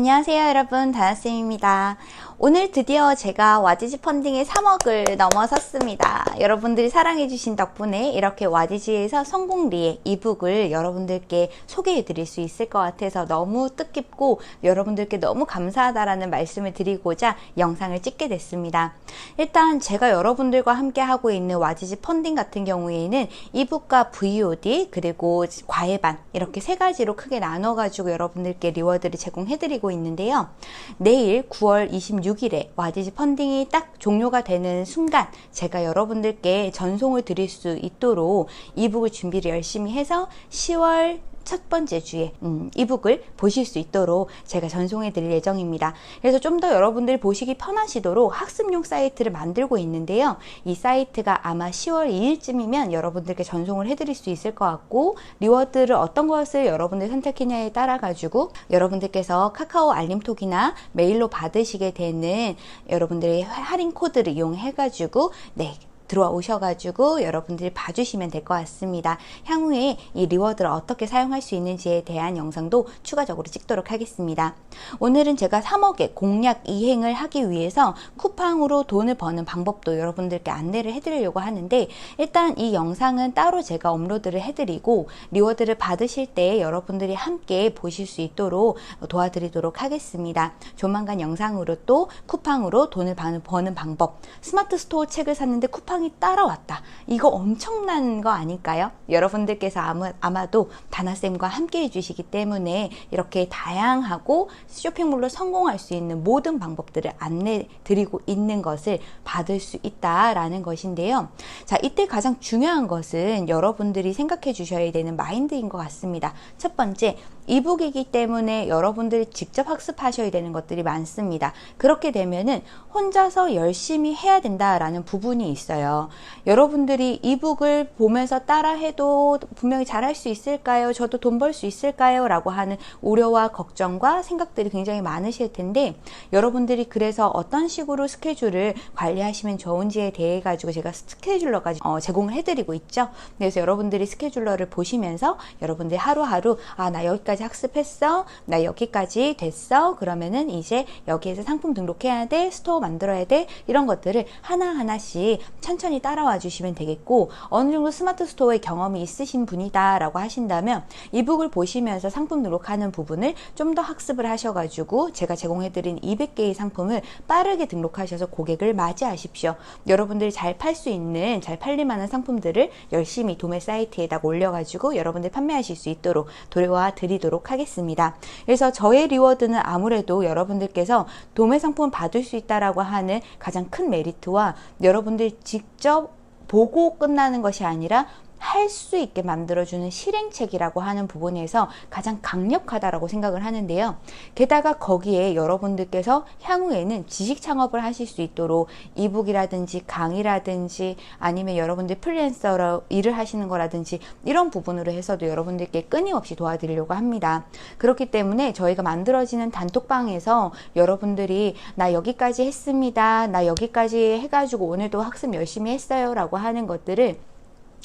안녕하세요 여러분. 다나쌤입니다 오늘 드디어 제가 와디지 펀딩의 3억을 넘어섰습니다 여러분들이 사랑해주신 덕분에 이렇게 와디지에서 성공리의 이북을 여러분들께 소개해 드릴 수 있을 것 같아서 너무 뜻깊고 여러분들께 너무 감사하다라는 말씀을 드리고자 영상을 찍게 됐습니다 일단 제가 여러분들과 함께 하고 있는 와디지 펀딩 같은 경우에는 이북과 VOD 그리고 과외반 이렇게 세 가지로 크게 나눠 가지고 여러분들께 리워드를 제공해 드리고 있는데요. 내일 9월 26일 에 와디지 펀딩이 딱 종료가 되는 순간 제가 여러분들께 전송을 드릴 수 있도록 이북을 준비를 열심히 해서 10월 첫 번째 주에 음, 이북을 보실 수 있도록 제가 전송해 드릴 예정입니다. 그래서 좀 더 여러분들이 보시기 편하시도록 학습용 사이트를 만들고 있는데요. 이 사이트가 아마 10월 2일쯤이면 여러분들께 전송을 해 드릴 수 있을 것 같고 리워드를 어떤 것을 여러분들 선택했냐에 따라 가지고 여러분들께서 카카오 알림톡이나 메일로 받으시게 되는 여러분들의 할인 코드를 이용해 가지고 네 들어와 오셔가지고 여러분들이 봐주시면 될 것 같습니다. 향후에 이 리워드를 어떻게 사용할 수 있는지에 대한 영상도 추가적으로 찍도록 하겠습니다. 오늘은 제가 3억의 공략 이행을 하기 위해서 쿠팡으로 돈을 버는 방법도 여러분들께 안내를 해드리려고 하는데 일단 이 영상은 따로 제가 업로드를 해드리고 리워드를 받으실 때 여러분들이 함께 보실 수 있도록 도와드리도록 하겠습니다. 조만간 영상으로 또 쿠팡으로 돈을 버는 방법 스마트 스토어 책을 샀는데 쿠팡 상황이 따라왔다. 이거 엄청난 거 아닐까요? 여러분들께서 아마, 아마도 다나쌤과 함께 해주시기 때문에 이렇게 다양하고 쇼핑몰로 성공할 수 있는 모든 방법들을 안내 드리고 있는 것을 받을 수 있다라는 것인데요. 자, 이때 가장 중요한 것은 여러분들이 생각해 주셔야 되는 마인드인 것 같습니다. 첫 번째, 이북이기 때문에 여러분들이 직접 학습하셔야 되는 것들이 많습니다. 그렇게 되면은 혼자서 열심히 해야 된다라는 부분이 있어요. 여러분들이 이북을 보면서 따라해도 분명히 잘할 수 있을까요? 저도 돈 벌 수 있을까요? 라고 하는 우려와 걱정과 생각들이 굉장히 많으실 텐데 여러분들이 그래서 어떤 식으로 스케줄을 관리하시면 좋은지에 대해 가지고 제가 스케줄러까지 어, 제공을 해드리고 있죠. 그래서 여러분들이 스케줄러를 보시면서 여러분들 하루하루 아 나 여기까지 학습했어 나 여기까지 됐어 그러면은 이제 여기에서 상품 등록해야 돼 스토어 만들어야 돼 이런 것들을 하나 하나씩 천천히 따라와 주시면 되겠고 어느 정도 스마트 스토어의 경험이 있으신 분이다 라고 하신다면 이북을 보시면서 상품 등록하는 부분을 좀 더 학습을 하셔가지고 제가 제공해드린 200개의 상품을 빠르게 등록하셔서 고객을 맞이하십시오. 여러분들이 잘 팔 수 있는 잘 팔릴만한 상품들을 열심히 도매 사이트에다가 올려가지고 여러분들 판매하실 수 있도록 도와 드리도록 하겠습니다. 그래서 저의 리워드는 아무래도 여러분들께서 도매 상품 받을 수 있다라고 하는 가장 큰 메리트와 여러분들 직접 보고 끝나는 것이 아니라 할 수 있게 만들어주는 실행책이라고 하는 부분에서 가장 강력하다라고 생각을 하는데요. 게다가 거기에 여러분들께서 향후에는 지식 창업을 하실 수 있도록 이북이라든지 강의라든지 아니면 여러분들 프리랜서로 일을 하시는 거라든지 이런 부분으로 해서도 여러분들께 끊임없이 도와드리려고 합니다. 그렇기 때문에 저희가 만들어지는 단톡방에서 여러분들이 나 여기까지 했습니다. 나 여기까지 해가지고 오늘도 학습 열심히 했어요. 라고 하는 것들을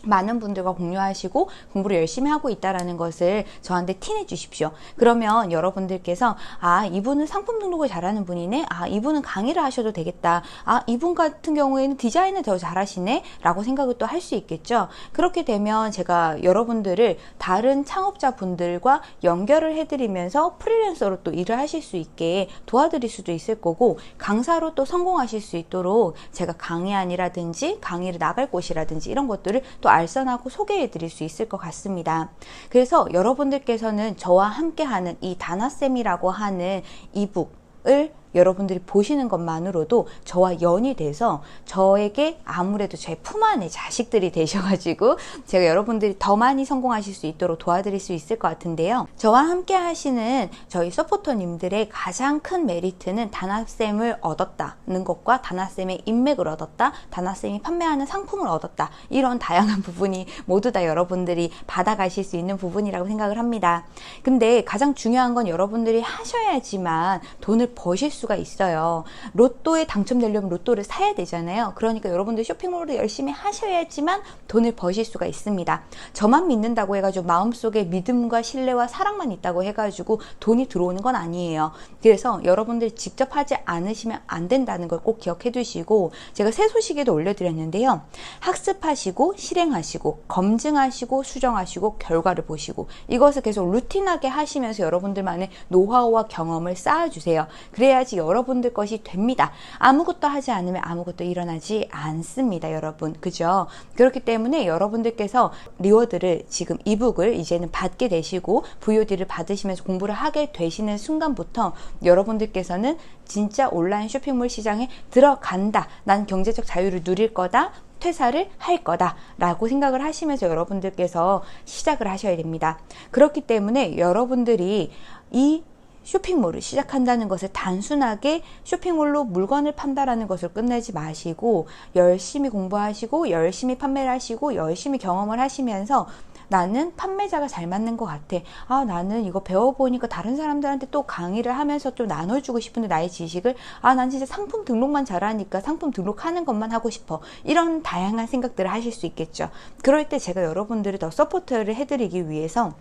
많은 분들과 공유하시고 공부를 열심히 하고 있다라는 것을 저한테 티내 주십시오. 그러면 여러분들께서 아 이분은 상품 등록을 잘하는 분이네. 아 이분은 강의를 하셔도 되겠다. 아 이분 같은 경우에는 디자인을 더 잘하시네. 라고 생각을 또 할 수 있겠죠. 그렇게 되면 제가 여러분들을 다른 창업자 분들과 연결을 해드리면서 프리랜서로 또 일을 하실 수 있게 도와드릴 수도 있을 거고 강사로 또 성공하실 수 있도록 제가 강의안이라든지 강의를 나갈 곳이라든지 이런 것들을 또 알선하고 소개해 드릴 수 있을 것 같습니다. 그래서 여러분들께서는 저와 함께하는 이 다나쌤이라고 하는 이북을 여러분들이 보시는 것만으로도 저와 연이 돼서 저에게 아무래도 제 품 안에 자식들이 되셔가지고 제가 여러분들이 더 많이 성공하실 수 있도록 도와드릴 수 있을 것 같은데요. 저와 함께 하시는 저희 서포터님들의 가장 큰 메리트는 다나쌤을 얻었다는 것과 다나쌤의 인맥을 얻었다, 다나쌤이 판매하는 상품을 얻었다 이런 다양한 부분이 모두 다 여러분들이 받아가실 수 있는 부분이라고 생각을 합니다. 근데 가장 중요한 건 여러분들이 하셔야지만 돈을 버실 수 수가 있어요. 로또에 당첨되려면 로또를 사야 되잖아요. 그러니까 여러분들 쇼핑몰도 열심히 하셔야지만 돈을 버실 수가 있습니다. 저만 믿는다고 해가지고 마음속에 믿음과 신뢰와 사랑만 있다고 해가지고 돈이 들어오는 건 아니에요. 그래서 여러분들 직접 하지 않으시면 안 된다는 걸 꼭 기억해 두시고 제가 새 소식에도 올려드렸는데요. 학습하시고 실행하시고 검증하시고 수정하시고 결과를 보시고 이것을 계속 루틴하게 하시면서 여러분들만의 노하우와 경험을 쌓아주세요. 그래야지 여러분들 것이 됩니다. 아무것도 하지 않으면 아무것도 일어나지 않습니다, 여러분. 그죠? 그렇기 때문에 여러분들께서 리워드를 지금 이북을 이제는 받게 되시고 VOD를 받으시면서 공부를 하게 되시는 순간부터 여러분들께서는 진짜 온라인 쇼핑몰 시장에 들어간다. 난 경제적 자유를 누릴 거다. 퇴사를 할 거다라고 생각을 하시면서 여러분들께서 시작을 하셔야 됩니다. 그렇기 때문에 여러분들이 이 쇼핑몰을 시작한다는 것을 단순하게 쇼핑몰로 물건을 판다라는 것을 끝내지 마시고 열심히 공부하시고 열심히 판매를 하시고 열심히 경험을 하시면서 나는 판매자가 잘 맞는 것 같아. 아, 나는 이거 배워보니까 다른 사람들한테 또 강의를 하면서 좀 나눠주고 싶은데 나의 지식을, 아, 난 진짜 상품 등록만 잘하니까 상품 등록하는 것만 하고 싶어. 이런 다양한 생각들을 하실 수 있겠죠. 그럴 때 제가 여러분들을 더 서포트를 해드리기 위해서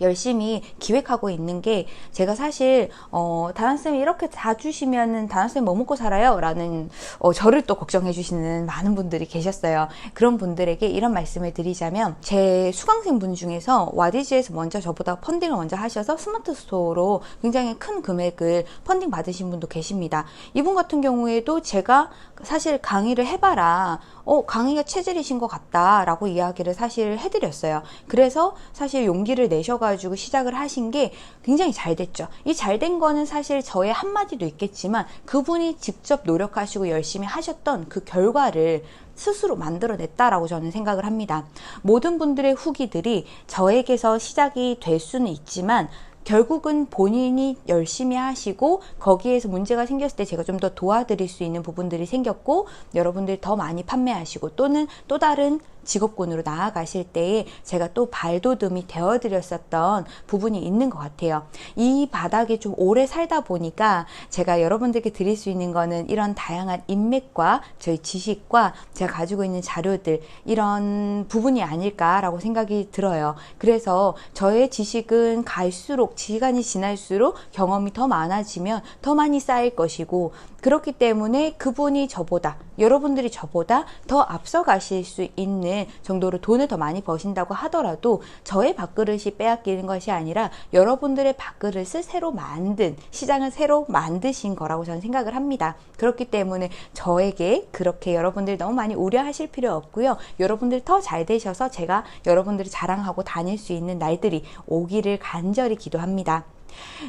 열심히 기획하고 있는 게 제가 사실 어 다나쌤이 이렇게 다 주시면은 다나쌤 뭐 먹고 살아요? 라는 어 저를 또 걱정해 주시는 많은 분들이 계셨어요. 그런 분들에게 이런 말씀을 드리자면 제 수강생 분 중에서 와디즈에서 먼저 저보다 펀딩을 먼저 하셔서 스마트 스토어로 굉장히 큰 금액을 펀딩 받으신 분도 계십니다. 이분 같은 경우에도 제가 사실 강의를 해봐라. 어, 강의가 체질이신 것 같다라고 이야기를 사실 해드렸어요. 그래서 사실 용기를 내셔 가지고 시작을 하신 게 굉장히 잘 됐죠. 이 잘 된 거는 사실 저의 한마디도 있겠지만 그분이 직접 노력하시고 열심히 하셨던 그 결과를 스스로 만들어냈다라고 저는 생각을 합니다. 모든 분들의 후기들이 저에게서 시작이 될 수는 있지만 결국은 본인이 열심히 하시고 거기에서 문제가 생겼을 때 제가 좀 더 도와드릴 수 있는 부분들이 생겼고 여러분들이 더 많이 판매하시고 또는 또 다른 직업군으로 나아가실 때에 제가 또 발돋움이 되어드렸었던 부분이 있는 것 같아요. 이 바닥에 좀 오래 살다 보니까 제가 여러분들께 드릴 수 있는 거는 이런 다양한 인맥과 저희 지식과 제가 가지고 있는 자료들 이런 부분이 아닐까라고 생각이 들어요. 그래서 저의 지식은 갈수록 시간이 지날수록 경험이 더 많아지면 더 많이 쌓일 것이고 그렇기 때문에 그분이 저보다 여러분들이 저보다 더 앞서 가실 수 있는 정도로 돈을 더 많이 버신다고 하더라도 저의 밥그릇이 빼앗기는 것이 아니라 여러분들의 밥그릇을 새로 만든 시장을 새로 만드신 거라고 저는 생각을 합니다. 그렇기 때문에 저에게 그렇게 여러분들이 너무 많이 우려하실 필요 없고요. 여러분들 더 잘 되셔서 제가 여러분들이 자랑하고 다닐 수 있는 날들이 오기를 간절히 기도합니다.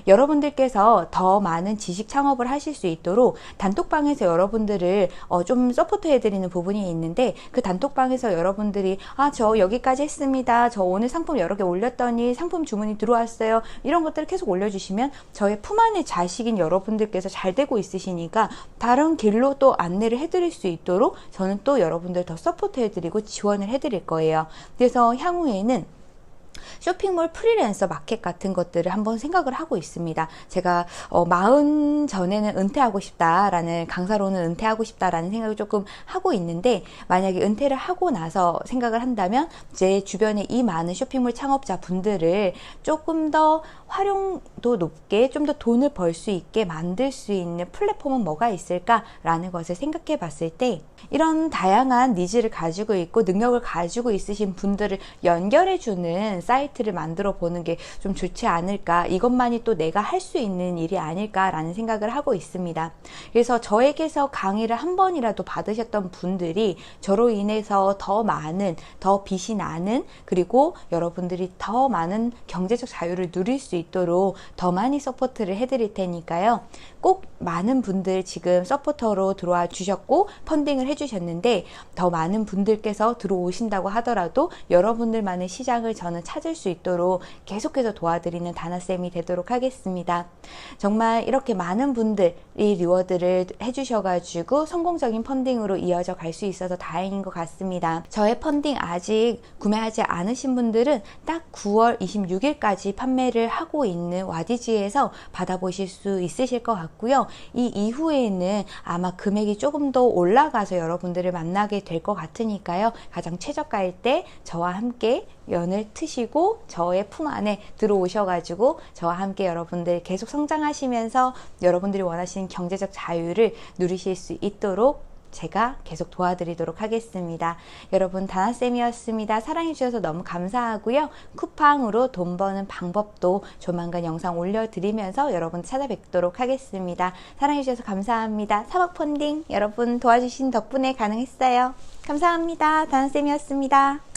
여러분들께서 더 많은 지식 창업을 하실 수 있도록 단톡방에서 여러분들을 어, 좀 서포트 해드리는 부분이 있는데 그 단톡방에서 여러분들이 아 저 여기까지 했습니다. 저 오늘 상품 여러 개 올렸더니 상품 주문이 들어왔어요. 이런 것들을 계속 올려주시면 저의 품 안의 자식인 여러분들께서 잘 되고 있으시니까 다른 길로 또 안내를 해드릴 수 있도록 저는 또 여러분들 더 서포트 해드리고 지원을 해드릴 거예요. 그래서 향후에는 쇼핑몰 프리랜서 마켓 같은 것들을 한번 생각을 하고 있습니다. 제가 어, 마흔 전에는 은퇴하고 싶다라는 강사로는 은퇴하고 싶다라는 생각을 조금 하고 있는데 만약에 은퇴를 하고 나서 생각을 한다면 제 주변에 이 많은 쇼핑몰 창업자 분들을 조금 더 활용도 높게 좀 더 돈을 벌 수 있게 만들 수 있는 플랫폼은 뭐가 있을까라는 것을 생각해 봤을 때 이런 다양한 니즈를 가지고 있고 능력을 가지고 있으신 분들을 연결해 주는 사이트 를 만들어 보는 게 좀 좋지 않을까 이것만이 또 내가 할 수 있는 일이 아닐까라는 생각을 하고 있습니다. 그래서 저에게서 강의를 한 번이라도 받으셨던 분들이 저로 인해서 더 많은 더 빛이 나는 그리고 여러분들이 더 많은 경제적 자유를 누릴 수 있도록 더 많이 서포트를 해드릴 테니까요. 꼭 많은 분들 지금 서포터로 들어와 주셨고 펀딩을 해주셨는데 더 많은 분들께서 들어오신다고 하더라도 여러분들만의 시장을 저는 찾 찾을 수 있도록 계속해서 도와드리는 다나쌤이 되도록 하겠습니다. 정말 이렇게 많은 분들이 리워드를 해주셔가지고 성공적인 펀딩으로 이어져 갈 수 있어서 다행인 것 같습니다. 저의 펀딩 아직 구매하지 않으신 분들은 딱 9월 26일까지 판매를 하고 있는 와디지에서 받아보실 수 있으실 것 같고요. 이 이후에는 아마 금액이 조금 더 올라가서 여러분들을 만나게 될 것 같으니까요. 가장 최저가일 때 저와 함께 연을 트시고 저의 품 안에 들어오셔가지고 저와 함께 여러분들 계속 성장하시면서 여러분들이 원하시는 경제적 자유를 누리실 수 있도록 제가 계속 도와드리도록 하겠습니다. 여러분 다나쌤이었습니다. 사랑해주셔서 너무 감사하고요. 쿠팡으로 돈 버는 방법도 조만간 영상 올려드리면서 여러분 찾아뵙도록 하겠습니다. 사랑해주셔서 감사합니다. 사법 펀딩 여러분 도와주신 덕분에 가능했어요. 감사합니다. 다나쌤이었습니다.